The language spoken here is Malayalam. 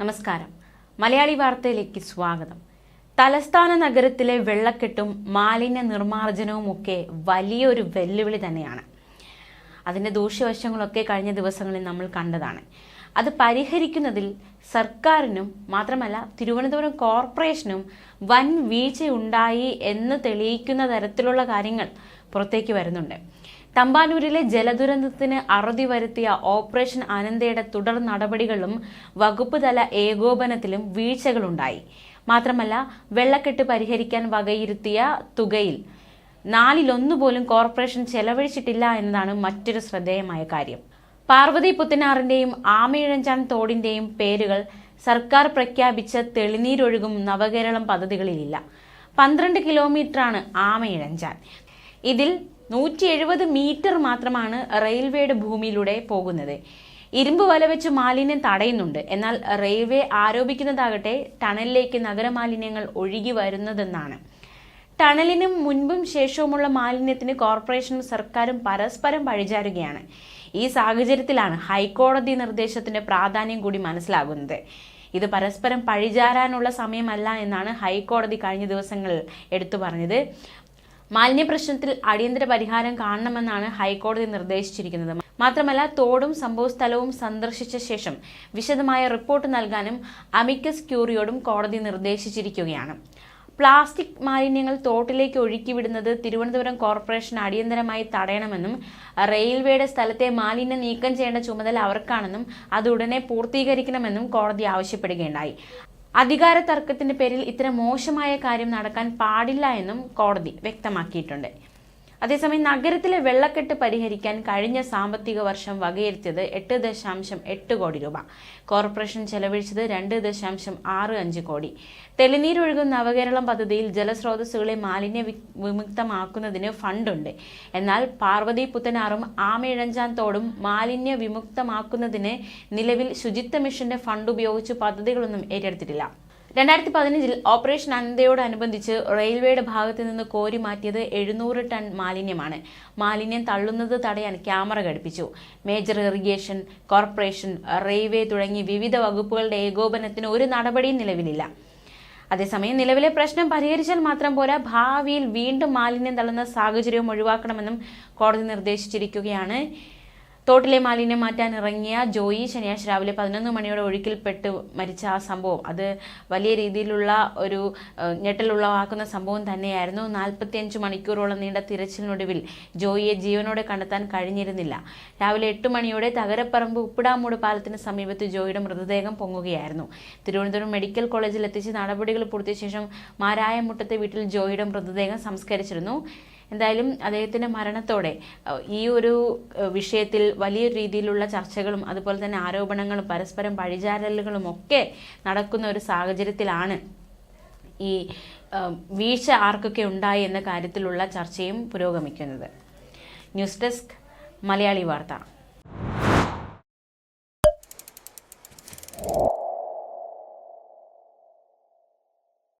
നമസ്കാരം. മലയാളി വാർത്തയിലേക്ക് സ്വാഗതം. തലസ്ഥാന നഗരത്തിലെ വെള്ളക്കെട്ടും മാലിന്യ നിർമ്മാർജനവും ഒക്കെ വലിയൊരു വെല്ലുവിളി തന്നെയാണ്. അതിന്റെ ദൂഷ്യവശങ്ങളൊക്കെ കഴിഞ്ഞ ദിവസങ്ങളിൽ നമ്മൾ കണ്ടതാണ്. അത് പരിഹരിക്കുന്നതിൽ സർക്കാരിനും മാത്രമല്ല തിരുവനന്തപുരം കോർപ്പറേഷനും വൻ വീഴ്ചയുണ്ടായി എന്ന് തെളിയിക്കുന്ന തരത്തിലുള്ള കാര്യങ്ങൾ പുറത്തേക്ക് വരുന്നുണ്ട്. തമ്പാനൂരിലെ ജലദുരന്തത്തിന് അറുതി വരുത്തിയ ഓപ്പറേഷൻ അനന്തയുടെ തുടർ നടപടികളിലും വകുപ്പ് തല ഏകോപനത്തിലും വീഴ്ചകളുണ്ടായി. മാത്രമല്ല വെള്ളക്കെട്ട് പരിഹരിക്കാൻ വകയിരുത്തിയ തുകയിൽ നാലിലൊന്നു പോലും കോർപ്പറേഷൻ ചെലവഴിച്ചിട്ടില്ല എന്നതാണ് മറ്റൊരു ശ്രദ്ധേയമായ കാര്യം. പാർവതി പുത്തനാറിന്റെയും ആമയിഴഞ്ചാൻ തോടിന്റെയും പേരുകൾ സർക്കാർ പ്രഖ്യാപിച്ച തെളിനീരൊഴുകും നവകേരളം പദ്ധതികളിലില്ല. പന്ത്രണ്ട് കിലോമീറ്ററാണ് ആമയിഴഞ്ചാൻ. ഇതിൽ നൂറ്റി എഴുപത് മീറ്റർ മാത്രമാണ് റെയിൽവേയുടെ ഭൂമിയിലൂടെ പോകുന്നത്. ഇരുമ്പ് വല വെച്ച് മാലിന്യം തടയുന്നുണ്ട്. എന്നാൽ റെയിൽവേ ആരോപിക്കുന്നതാകട്ടെ ടണലിലേക്ക് നഗരമാലിന്യങ്ങൾ ഒഴുകി വരുന്നതെന്നാണ്. ടണലിനും മുൻപും ശേഷവുമുള്ള മാലിന്യത്തിന് കോർപ്പറേഷനും സർക്കാരും പരസ്പരം പഴിചാരുകയാണ് ഈ സാഹചര്യത്തിലാണ് ഹൈക്കോടതി നിർദ്ദേശത്തിന്റെ പ്രാധാന്യം കൂടി മനസ്സിലാകുന്നത്. ഇത് പരസ്പരം പഴിചാരാനുള്ള സമയമല്ല എന്നാണ് ഹൈക്കോടതി കഴിഞ്ഞ ദിവസങ്ങളിൽ എടുത്തു പറഞ്ഞത്. മാലിന്യ പ്രശ്നത്തിൽ അടിയന്തര പരിഹാരം കാണണമെന്നാണ് ഹൈക്കോടതി നിർദ്ദേശിച്ചിരിക്കുന്നത്. മാത്രമല്ല തോടും സംഭവസ്ഥലവും സന്ദർശിച്ച ശേഷം വിശദമായ റിപ്പോർട്ട് നൽകാനും അമിക്കസ് ക്യൂറിയോടും കോടതി നിർദ്ദേശിച്ചിരിക്കുകയാണ്. പ്ലാസ്റ്റിക് മാലിന്യങ്ങൾ തോട്ടിലേക്ക് ഒഴുക്കിവിടുന്നത് തിരുവനന്തപുരം കോർപ്പറേഷൻ അടിയന്തരമായി തടയണമെന്നും റെയിൽവേയുടെ സ്ഥലത്തെ മാലിന്യം നീക്കം ചെയ്യേണ്ട ചുമതല അവർക്കാണെന്നും അത് ഉടനെ പൂർത്തീകരിക്കണമെന്നും കോടതി ആവശ്യപ്പെടുകയുണ്ടായി. അധികാര തർക്കത്തിന്റെ പേരിൽ ഇത്തരം മോശമായ കാര്യം നടക്കാൻ പാടില്ല എന്നും കോടതി വ്യക്തമാക്കിയിട്ടുണ്ട്. അതേസമയം നഗരത്തിലെ വെള്ളക്കെട്ട് പരിഹരിക്കാൻ കഴിഞ്ഞ സാമ്പത്തിക വർഷം വകയിരുത്തിയത് എട്ട് ദശാംശം എട്ട് കോടി രൂപ. കോർപ്പറേഷൻ ചെലവഴിച്ചത് രണ്ട് ദശാംശം ആറ് അഞ്ച് കോടി. തെളിനീരൊഴുകും നവകേരളം പദ്ധതിയിൽ ജലസ്രോതസ്സുകളെ മാലിന്യ വിമുക്തമാക്കുന്നതിന് ഫണ്ടുണ്ട്. എന്നാൽ പാർവതി പുത്തനാറും ആമയിഴഞ്ചാൻ തോടും മാലിന്യ വിമുക്തമാക്കുന്നതിന് നിലവിൽ ശുചിത്വ മിഷന്റെ ഫണ്ട് ഉപയോഗിച്ച് പദ്ധതികളൊന്നും ഏറ്റെടുത്തിട്ടില്ല. രണ്ടായിരത്തി പതിനഞ്ചിൽ ഓപ്പറേഷൻ അനന്തയോടനുബന്ധിച്ച് റെയിൽവേയുടെ ഭാഗത്ത് നിന്ന് കോരി മാറ്റിയത് എഴുന്നൂറ് ടൺ മാലിന്യമാണ്. മാലിന്യം തള്ളുന്നത് തടയാൻ ക്യാമറ ഘടിപ്പിച്ചു. മേജർ ഇറിഗേഷൻ കോർപ്പറേഷൻ റെയിൽവേ തുടങ്ങി വിവിധ വകുപ്പുകളുടെ ഏകോപനത്തിന് ഒരു നടപടിയും നിലവിലില്ല. അതേസമയം നിലവിലെ പ്രശ്നം പരിഹരിച്ചാൽ മാത്രം പോരാ ഭാവിയിൽ വീണ്ടും മാലിന്യം തള്ളുന്ന സാഹചര്യവും ഒഴിവാക്കണമെന്നും കോടതി നിർദ്ദേശിച്ചിരിക്കുകയാണ്. തോട്ടിലെ മാലിന്യം മാറ്റാൻ ഇറങ്ങിയ ജോയി ശനിയാഴ്ച രാവിലെ പതിനൊന്ന് മണിയോടെ ഒഴുക്കിൽപ്പെട്ട് മരിച്ച ആ സംഭവം. അത് വലിയ രീതിയിലുള്ള ഒരു ഞെട്ടലുളവാക്കുന്ന സംഭവം തന്നെയായിരുന്നു. നാൽപ്പത്തിയഞ്ച് മണിക്കൂറോളം നീണ്ട തിരച്ചിലിനൊടുവിൽ ജോയിയെ ജീവനോടെ കണ്ടെത്താൻ കഴിഞ്ഞിരുന്നില്ല. രാവിലെ എട്ട് മണിയോടെ തകരപ്പറമ്പ് ഉപ്പിടാമൂട് പാലത്തിന് സമീപത്ത് ജോയിയുടെ മൃതദേഹം പൊങ്ങുകയായിരുന്നു. തിരുവനന്തപുരം മെഡിക്കൽ കോളേജിൽ എത്തിച്ച് നടപടികൾ പൂർത്തിയ ശേഷം മാരായമുട്ടത്തെ വീട്ടിൽ ജോയിയുടെ മൃതദേഹം സംസ്കരിച്ചിരുന്നു. എന്തായാലും അദ്ദേഹത്തിന്റെ മരണത്തോടെ ഈ ഒരു വിഷയത്തിൽ വലിയ രീതിയിലുള്ള ചർച്ചകളും അതുപോലെ തന്നെ ആരോപണങ്ങളും പരസ്പരം പഴിചാരലുകളും ഒക്കെ നടക്കുന്ന ഒരു സാഹചര്യത്തിലാണ് ഈ വീഴ്ച ആർക്കൊക്കെ ഉണ്ടായി എന്ന കാര്യത്തിലുള്ള ചർച്ചയും പുരോഗമിക്കുന്നത്. ന്യൂസ് ഡെസ്ക് മലയാളി വാർത്ത.